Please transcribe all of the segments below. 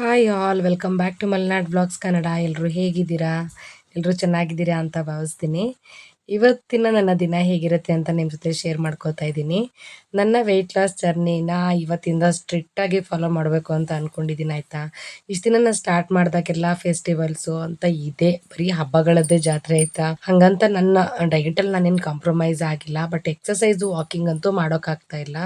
Hi all welcome back to Malnad blogs Kannada. ಎಲ್ಲರೂ ಹೇಗಿದ್ದೀರಾ? ಎಲ್ಲರೂ ಚೆನ್ನಾಗಿದ್ದೀರಾ ಅಂತ ಭಾವಿಸ್ತೀನಿ. ಇವತ್ತಿನ ನನ್ನ ದಿನ ಹೇಗಿರುತ್ತೆ ಅಂತ ನಿಮ್ಮ ಜೊತೆ ಶೇರ್ ಮಾಡ್ಕೋತಾ ಇದ್ದೀನಿ. ನನ್ನ ವೆಯ್ಟ್ ಲಾಸ್ ಜರ್ನಿನ ಇವತ್ತಿಂದ ಸ್ಟ್ರಿಕ್ಟಾಗಿ ಫಾಲೋ ಮಾಡಬೇಕು ಅಂತ ಅಂದ್ಕೊಂಡಿದ್ದೀನಿ ಆಯಿತಾ? ಇಷ್ಟು ದಿನ ನಾನು ಸ್ಟಾರ್ಟ್ ಮಾಡಿದಾಗೆಲ್ಲ ಫೆಸ್ಟಿವಲ್ಸು ಅಂತ ಇದೆ. ಬರೀ ಹಬ್ಬಗಳದ್ದೇ ಜಾತ್ರೆ, ಆಯಿತಾ? ಹಾಗಂತ ನನ್ನ ಡಯಟಲ್ಲಿ ನಾನೇನು ಕಾಂಪ್ರಮೈಸ್ ಆಗಿಲ್ಲ. ಬಟ್ ಎಕ್ಸಸೈಸು ವಾಕಿಂಗ್ ಅಂತೂ ಮಾಡೋಕ್ಕಾಗ್ತಾ ಇಲ್ಲ.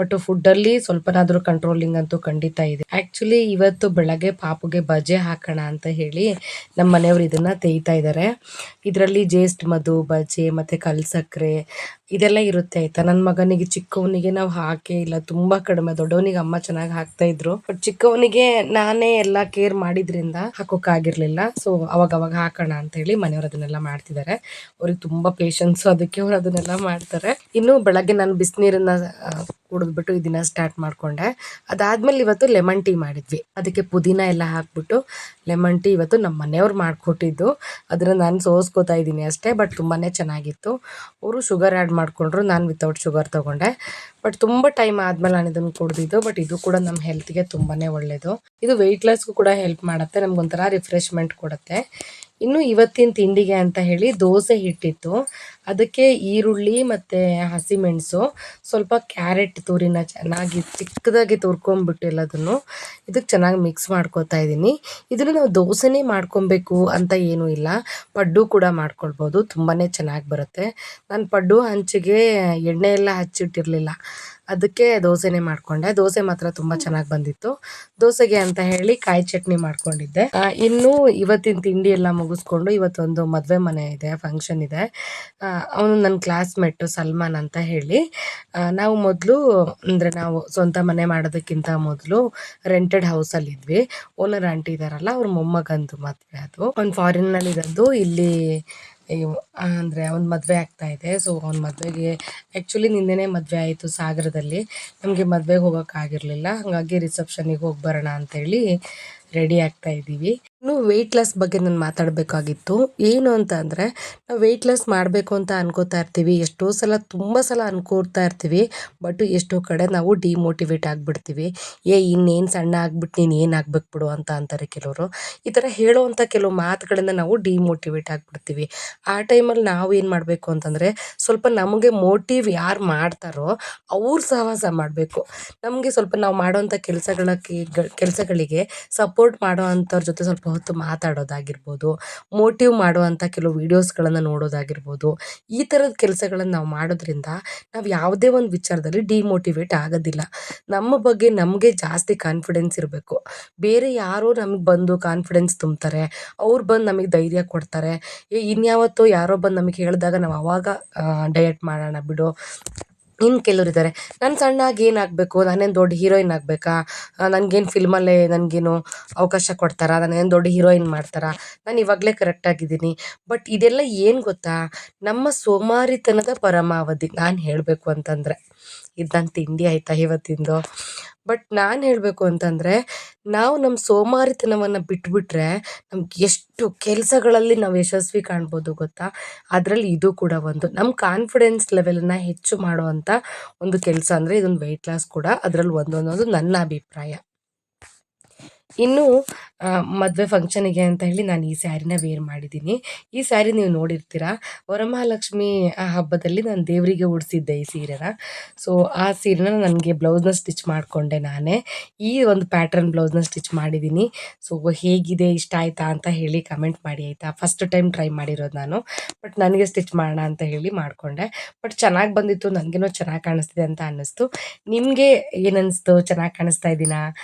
ಬಟ್ ಫುಡ್ಡಲ್ಲಿ ಸ್ವಲ್ಪನಾದರೂ ಕಂಟ್ರೋಲಿಂಗ್ ಅಂತೂ ಖಂಡಿತ ಇದೆ. ಆ್ಯಕ್ಚುಲಿ ಇವತ್ತು ಬೆಳಗ್ಗೆ ಪಾಪುಗೆ ಬಜೆ ಹಾಕೋಣ ಅಂತ ಹೇಳಿ ನಮ್ಮ ಮನೆಯವರು ಇದನ್ನು ತೇಯ್ತಾ ಇದ್ದಾರೆ ಇದರಲ್ಲಿ ಜೇಸ್ಟ್ ಮಧು ಬಜೆ ಮತ್ತು ಕಲ್ಸಕ್ರೆ, ಇದೆಲ್ಲ ಇರುತ್ತೆ ಆಯ್ತಾ? ನನ್ನ ಮಗನಿಗೆ, ಚಿಕ್ಕವನಿಗೆ ನಾವು ಹಾಕೇ ಇಲ್ಲ, ತುಂಬ ಕಡಿಮೆ. ದೊಡ್ಡವನಿಗೆ ಅಮ್ಮ ಚೆನ್ನಾಗಿ ಹಾಕ್ತಾ ಇದ್ರು. ಬಟ್ ಚಿಕ್ಕವನಿಗೆ ನಾನೇ ಎಲ್ಲ ಕೇರ್ ಮಾಡಿದ್ರಿಂದ ಹಾಕೋಕ್ಕಾಗಿರ್ಲಿಲ್ಲ ಸೊ ಅವಾಗ ಅವಾಗ ಹಾಕೋಣ ಅಂತ ಹೇಳಿ ಮನೆಯವರು ಅದನ್ನೆಲ್ಲ ಮಾಡ್ತಿದ್ದಾರೆ ಅವ್ರಿಗೆ ತುಂಬಾ ಪೇಷನ್ಸು ಅದಕ್ಕೆ ಅವ್ರು ಅದನ್ನೆಲ್ಲ ಮಾಡ್ತಾರೆ. ಇನ್ನು ಬೆಳಗ್ಗೆ ನಾನು ಬಿಸಿನೀರನ್ನ ಕುಡಿದ್ಬಿಟ್ಟು ಇದನ್ನ ಸ್ಟಾರ್ಟ್ ಮಾಡಿಕೊಂಡೆ. ಅದಾದ್ಮೇಲೆ ಇವತ್ತು ಲೆಮನ್ ಟೀ ಮಾಡಿದ್ವಿ. ಅದಕ್ಕೆ ಪುದೀನ ಎಲ್ಲ ಹಾಕ್ಬಿಟ್ಟು ಲೆಮನ್ ಟೀ ಇವತ್ತು ನಮ್ಮ ಮನೆಯವ್ರು ಮಾಡಿಕೊಟ್ಟಿದ್ದು. ಅದನ್ನು ನಾನು ಸೋಸ್ಕೋತಾ ಇದ್ದೀನಿ ಅಷ್ಟೇ ಬಟ್ ತುಂಬಾ ಚೆನ್ನಾಗಿತ್ತು. ಅವರು ಶುಗರ್ ಆ್ಯಡ್ ಮಾಡಿಕೊಂಡ್ರು, ನಾನು ವಿತೌಟ್ ಶುಗರ್ ತೊಗೊಂಡೆ. ಬಟ್ ತುಂಬ ಟೈಮ್ ಆದಮೇಲೆ ನಾನು ಇದನ್ನು ಕುಡಿದಿದ್ದು ಬಟ್ ಇದು ಕೂಡ ನಮ್ಮ ಹೆಲ್ತ್ಗೆ ತುಂಬಾ ಒಳ್ಳೆಯದು ಇದು ವೆಯ್ಟ್ ಲಾಸ್ಗೂ ಕೂಡ ಹೆಲ್ಪ್ ಮಾಡುತ್ತೆ, ನಮಗೊಂಥರ ರಿಫ್ರೆಶ್ಮೆಂಟ್ ಕೊಡುತ್ತೆ. ಇನ್ನು ಇವತ್ತಿನ ತಿಂಡಿಗೆ ಅಂತ ಹೇಳಿ ದೋಸೆ ಹಿಟ್ಟಿತ್ತು. ಅದಕ್ಕೆ ಈರುಳ್ಳಿ ಮತ್ತು ಹಸಿಮೆಣಸು ಸ್ವಲ್ಪ ಕ್ಯಾರೆಟ್ ತುರಿನ ಚೆನ್ನಾಗಿ ಚಿಕ್ಕದಾಗಿ ತುರ್ಕೊಂಬಿಟ್ಟಿಲ್ಲ ಅದನ್ನು. ಇದಕ್ಕೆ ಚೆನ್ನಾಗಿ ಮಿಕ್ಸ್ ಮಾಡ್ಕೊತಾ ಇದ್ದೀನಿ. ಇದನ್ನು ನಾವು ದೋಸೆನೇ ಮಾಡ್ಕೊಬೇಕು ಅಂತ ಏನೂ ಇಲ್ಲ. ಪಡ್ಡು ಕೂಡ ಮಾಡ್ಕೊಳ್ಬೋದು. ತುಂಬಾ ಚೆನ್ನಾಗಿ ಬರುತ್ತೆ. ನಾನು ಪಡ್ಡು ಹಂಚಿಗೆ ಎಣ್ಣೆ ಎಲ್ಲ ಹಚ್ಚಿಟ್ಟಿರಲಿಲ್ಲ. ಅದಕ್ಕೆ ದೋಸೆನೇ ಮಾಡಿಕೊಂಡೆ. ದೋಸೆ ಮಾತ್ರ ತುಂಬ ಚೆನ್ನಾಗಿ ಬಂದಿತ್ತು. ದೋಸೆಗೆ ಅಂತ ಹೇಳಿ ಕಾಯಿ ಚಟ್ನಿ ಮಾಡ್ಕೊಂಡಿದ್ದೆ. ಇನ್ನು ಇವತ್ತಿನ ತಿಂಡಿ ಎಲ್ಲ ಮುಗಿಸ್ಕೊಂಡು ಇವತ್ತೊಂದು ಮದುವೆ ಮನೆ ಇದೆ ಫಂಕ್ಷನ್ ಇದೆ. ಅವನು ನನ್ನ ಕ್ಲಾಸ್ಮೇಟು ಸಲ್ಮಾನ್ ಅಂತ ಹೇಳಿ. ನಾವು ಮೊದಲು, ಅಂದರೆ ನಾವು ಸ್ವಂತ ಮನೆ ಮಾಡೋದಕ್ಕಿಂತ ಮೊದಲು ರೆಂಟೆಡ್ ಹೌಸಲ್ಲಿ ಇದ್ವಿ. ಓನರ್ ಆಂಟಿ ಇದಾರಲ್ಲ, ಅವ್ರ ಮೊಮ್ಮಗಂದು ಮದುವೆ ಅದು. ಅವ್ನು ಫಾರಿನ್ನಲ್ಲಿ ಇರೋದು ಇಲ್ಲಿ ಅಂದರೆ ಅವ್ನ ಮದುವೆ ಆಗ್ತಾ ಇದೆ. ಸೊ ಅವ್ನ ಮದುವೆಗೆ ಆ್ಯಕ್ಚುಲಿ ನಿನ್ನೆನೇ ಮದುವೆ ಆಯಿತು ಸಾಗರದಲ್ಲಿ. ನಮಗೆ ಮದುವೆಗೆ ಹೋಗೋಕ್ಕಾಗಿರಲಿಲ್ಲ ಹಾಗಾಗಿ ರಿಸೆಪ್ಷನಿಗೆ ಹೋಗಿ ಬರೋಣ ಅಂತೇಳಿ ರೆಡಿ ಆಗ್ತಾ ಇದ್ದೀವಿ ಇನ್ನು ವೆಯ್ಟ್ ಲಾಸ್ ಬಗ್ಗೆ ನಾನು ಮಾತಾಡಬೇಕಾಗಿತ್ತು. ಏನು ಅಂತ ಅಂದರೆ, ನಾವು ವೆಯ್ಟ್ ಲಾಸ್ ಮಾಡಬೇಕು ಅಂತ ಅನ್ಕೋತಾ ಇರ್ತೀವಿ. ಎಷ್ಟೋ ಸಲ ತುಂಬ ಸಲ ಅನ್ಕೋತಾ ಇರ್ತೀವಿ. ಬಟ್ ಎಷ್ಟೋ ಕಡೆ ನಾವು ಡಿಮೋಟಿವೇಟ್ ಆಗಿಬಿಡ್ತೀವಿ. ಏ, ಇನ್ನೇನು ಸಣ್ಣ ಆಗ್ಬಿಟ್ಟು ನೀನು ಏನು ಆಗ್ಬೇಕು ಬಿಡು ಅಂತ ಅಂತಾರೆ ಕೆಲವರು. ಈ ಥರ ಹೇಳೋವಂಥ ಕೆಲವು ಮಾತುಗಳಿಂದ ನಾವು ಡಿಮೋಟಿವೇಟ್ ಆಗಿಬಿಡ್ತೀವಿ. ಆ ಟೈಮಲ್ಲಿ ನಾವು ಏನು ಮಾಡಬೇಕು ಅಂತಂದರೆ, ಸ್ವಲ್ಪ ನಮಗೆ ಮೋಟಿವ್ ಯಾರು ಮಾಡ್ತಾರೋ ಅವ್ರು ಸಹವಾಸ ಮಾಡಬೇಕು. ನಮಗೆ ಸ್ವಲ್ಪ ನಾವು ಮಾಡೋವಂಥ ಕೆಲಸಗಳ ಕೆಲಸಗಳಿಗೆ ಸಪೋರ್ಟ್ ಮಾಡೋ ಅಂಥವ್ರ ಜೊತೆ ಸ್ವಲ್ಪ ಹೊತ್ತು ಮಾತಾಡೋದಾಗಿರ್ಬೋದು ಮೋಟಿವ್ ಮಾಡುವಂಥ ಕೆಲವು ವೀಡಿಯೋಸ್ಗಳನ್ನು ನೋಡೋದಾಗಿರ್ಬೋದು, ಈ ಥರದ ಕೆಲಸಗಳನ್ನು ನಾವು ಮಾಡೋದ್ರಿಂದ ನಾವು ಯಾವುದೇ ಒಂದು ವಿಚಾರದಲ್ಲಿ ಡಿಮೋಟಿವೇಟ್ ಆಗೋದಿಲ್ಲ. ನಮ್ಮ ಬಗ್ಗೆ ನಮಗೆ ಜಾಸ್ತಿ ಕಾನ್ಫಿಡೆನ್ಸ್ ಇರಬೇಕು. ಬೇರೆ ಯಾರೋ ನಮಗೆ ಬಂದು ಕಾನ್ಫಿಡೆನ್ಸ್ ತುಂಬ್ತಾರೆ, ಅವ್ರು ಬಂದು ನಮಗೆ ಧೈರ್ಯ ಕೊಡ್ತಾರೆ. ಇನ್ಯಾವತ್ತೋ ಯಾರೋ ಬಂದು ನಮಗೆ ಹೇಳಿದಾಗ ನಾವು ಅವಾಗ ಡಯಟ್ ಮಾಡೋಣ ಬಿಡು. ಇನ್ನು ಕೆಲವ್ರು ಇದ್ದಾರೆ ನಾನು ಸಣ್ಣಾಗಿ ಏನಾಗಬೇಕು ನಾನೇನು ದೊಡ್ಡ ಹೀರೋಯಿನ್ ಆಗಬೇಕಾ? ನನಗೇನು ಫಿಲ್ಮಲ್ಲೇ ನನಗೇನು ಅವಕಾಶ ಕೊಡ್ತಾರಾ? ನಾನೇನು ದೊಡ್ಡ ಹೀರೋಯಿನ್ ಮಾಡ್ತಾರಾ? ನಾನು ಇವಾಗಲೇ ಕರೆಕ್ಟಾಗಿದ್ದೀನಿ ಬಟ್ ಇದೆಲ್ಲ ಏನು ಗೊತ್ತಾ? ನಮ್ಮ ಸೋಮಾರಿತನದ ಪರಮಾವಧಿ ನಾನು ಹೇಳಬೇಕು ಅಂತಂದರೆ. ಇದು ನನ್ನ ತಿಂಡಿ ಆಯಿತಾ ಇವತ್ತಿಂದು? ಬಟ್ ನಾನು ಹೇಳಬೇಕು ಅಂತಂದರೆ, ನಾವು ನಮ್ಮ ಸೋಮಾರಿತನವನ್ನು ಬಿಟ್ಬಿಟ್ರೆ ನಮ್ಗೆ ಎಷ್ಟು ಕೆಲಸಗಳಲ್ಲಿ ನಾವು ಯಶಸ್ವಿ ಕಾಣ್ಬೋದು ಗೊತ್ತಾ? ಅದರಲ್ಲಿ ಇದು ಕೂಡ ಒಂದು. ನಮ್ಮ ಕಾನ್ಫಿಡೆನ್ಸ್ ಲೆವೆಲನ್ನು ಹೆಚ್ಚು ಮಾಡುವಂಥ ಒಂದು ಕೆಲಸ ಅಂದರೆ ಇದೊಂದು ವೆಯ್ಟ್ ಲಾಸ್ ಕೂಡ ಅದರಲ್ಲಿ ಒಂದೊಂದೊಂದು ನನ್ನ ಅಭಿಪ್ರಾಯ. ಇನ್ನು ಮದುವೆ ಫಂಕ್ಷನಿಗೆ ಅಂತ ಹೇಳಿ ನಾನು ಈ ಸ್ಯಾರಿನ ವೇರ್ ಮಾಡಿದ್ದೀನಿ. ಈ ಸ್ಯಾರಿ ನೀವು ನೋಡಿರ್ತೀರ? ವರಮಹಾಲಕ್ಷ್ಮಿ, ಆ, ಹಬ್ಬದಲ್ಲಿ ನಾನು ದೇವರಿಗೆ ಉಡಿಸಿದ್ದೆ ಈ ಸೀರೆನ. ಸೊ ಆ ಸೀರೆನ ನನಗೆ ಬ್ಲೌಸ್ನ ಸ್ಟಿಚ್ ಮಾಡಿಕೊಂಡೆ ನಾನೇ. ಈ ಒಂದು ಪ್ಯಾಟ್ರನ್ ಬ್ಲೌಸ್ನ ಸ್ಟಿಚ್ ಮಾಡಿದ್ದೀನಿ. ಸೊ ಹೇಗಿದೆ? ಇಷ್ಟ ಆಯಿತಾ ಅಂತ ಹೇಳಿ ಕಮೆಂಟ್ ಮಾಡಿ, ಆಯಿತಾ? ಫಸ್ಟ್ ಟೈಮ್ ಟ್ರೈ ಮಾಡಿರೋದು ನಾನು. ಬಟ್ ನನಗೆ ಸ್ಟಿಚ್ ಮಾಡೋಣ ಅಂತ ಹೇಳಿ ಮಾಡಿಕೊಂಡೆ. ಬಟ್ ಚೆನ್ನಾಗಿ ಬಂದಿತ್ತು. ನನಗೇನೋ ಚೆನ್ನಾಗಿ ಕಾಣಿಸ್ತಿದೆ ಅಂತ ಅನ್ನಿಸ್ತು. ನಿಮಗೆ ಏನನ್ನಿಸ್ತು ಚೆನ್ನಾಗಿ ಕಾಣಿಸ್ತಾ ಇದ್ದೀನಾ?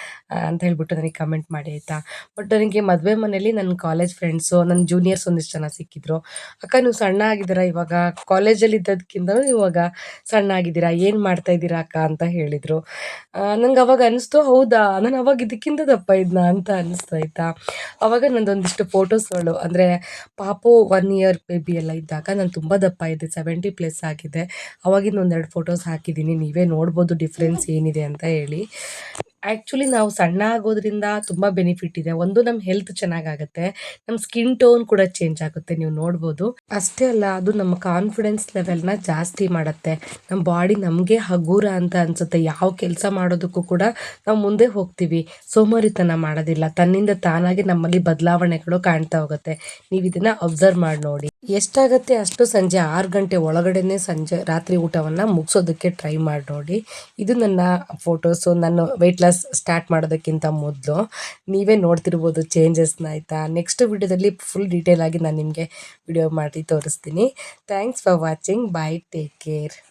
ಅಂತ ಹೇಳ್ಬಿಟ್ಟು ನನಗೆ ಕಮೆಂಟ್ ಮಾಡಿ ಆಯಿತಾ? ಬಟ್ ನನಗೆ ಮದುವೆ ಮನೇಲಿ ನನ್ನ ಕಾಲೇಜ್ ಫ್ರೆಂಡ್ಸು ನನ್ನ ಜೂನಿಯರ್ಸ್ ಒಂದಿಷ್ಟು ಜನ ಸಿಕ್ಕಿದ್ರು. ಅಕ್ಕ, ನೀವು ಸಣ್ಣ ಆಗಿದ್ದೀರಾ ಇವಾಗ? ಕಾಲೇಜಲ್ಲಿ ಇದ್ದದಕ್ಕಿಂತಲೂ ಇವಾಗ ಸಣ್ಣ ಆಗಿದ್ದೀರಾ? ಏನು ಮಾಡ್ತಾ ಇದ್ದೀರಾ ಅಕ್ಕ ಅಂತ ಹೇಳಿದರು. ನಂಗೆ ಅವಾಗ ಅನಿಸ್ತು, ಹೌದಾ? ನಾನು ಅವಾಗ ಇದಕ್ಕಿಂತ ದಪ್ಪ ಇದ್ನ ಅಂತ ಅನಿಸ್ತು ಆಯಿತಾ? ಅವಾಗ ನಂದೊಂದಿಷ್ಟು ಫೋಟೋಸ್ಗಳು ಅಂದರೆ ಪಾಪು ಒನ್ ಇಯರ್ ಬೇಬಿ ಎಲ್ಲ ಇದ್ದಾಗ ನಾನು ತುಂಬ ದಪ್ಪ ಇದ್ದೆ ಸೆವೆಂಟಿ ಪ್ಲಸ್ ಆಗಿದೆ. ಅವಾಗಿಂದ ಒಂದೆರಡು ಫೋಟೋಸ್ ಹಾಕಿದ್ದೀನಿ ನೀವೇ ನೋಡ್ಬೋದು ಡಿಫ್ರೆನ್ಸ್ ಏನಿದೆ ಅಂತ ಹೇಳಿ. ಆ್ಯಕ್ಚುಲಿ ನಾವು ಸಣ್ಣ ಆಗೋದ್ರಿಂದ ತುಂಬ ಬೆನಿಫಿಟ್ ಇದೆ. ಒಂದು ನಮ್ಮ ಹೆಲ್ತ್ ಚೆನ್ನಾಗಾಗುತ್ತೆ. ನಮ್ಮ ಸ್ಕಿನ್ ಟೋನ್ ಕೂಡ ಚೇಂಜ್ ಆಗುತ್ತೆ. ನೀವು ನೋಡ್ಬೋದು. ಅಷ್ಟೇ ಅಲ್ಲ, ಅದು ನಮ್ಮ ಕಾನ್ಫಿಡೆನ್ಸ್ ಲೆವೆಲ್ನ ಜಾಸ್ತಿ ಮಾಡುತ್ತೆ. ನಮ್ಮ ಬಾಡಿ ನಮಗೆ ಹಗೂರ ಅಂತ ಅನ್ಸುತ್ತೆ. ಯಾವ ಕೆಲಸ ಮಾಡೋದಕ್ಕೂ ಕೂಡ ನಾವು ಮುಂದೆ ಹೋಗ್ತೀವಿ. ಸೋಮಾರಿತನ ಮಾಡೋದಿಲ್ಲ. ತನ್ನಿಂದ ತಾನಾಗಿ ನಮ್ಮಲ್ಲಿ ಬದಲಾವಣೆಗಳು ಕಾಣ್ತಾ ಹೋಗುತ್ತೆ. ನೀವು ಇದನ್ನ ಅಬ್ಸರ್ವ್ ಮಾಡಿ ನೋಡಿ. ಎಷ್ಟಾಗತ್ತೆ ಅಷ್ಟು ಸಂಜೆ ಆರು ಗಂಟೆ ಒಳಗಡೆನೆ ಸಂಜೆ ರಾತ್ರಿ ಊಟವನ್ನು ಮುಗಿಸೋದಕ್ಕೆ ಟ್ರೈ ಮಾಡಿ ನೋಡಿ. ಇದು ನನ್ನ ಫೋಟೋಸು ನಾನು ವೆಯ್ಟ್ ಲಾಸ್ ಸ್ಟಾರ್ಟ್ ಮಾಡೋದಕ್ಕಿಂತ ಮೊದಲು ನೀವೇ ನೋಡ್ತಿರ್ಬೋದು ಚೇಂಜಸ್ನ ಆಯಿತಾ? ನೆಕ್ಸ್ಟ್ ವಿಡಿಯೋದಲ್ಲಿ ಫುಲ್ ಡೀಟೇಲ್ ಆಗಿ ನಾನು ನಿಮಗೆ ವಿಡಿಯೋ ಮಾಡಿ ತೋರಿಸ್ತೀನಿ. Thanks for watching bye take care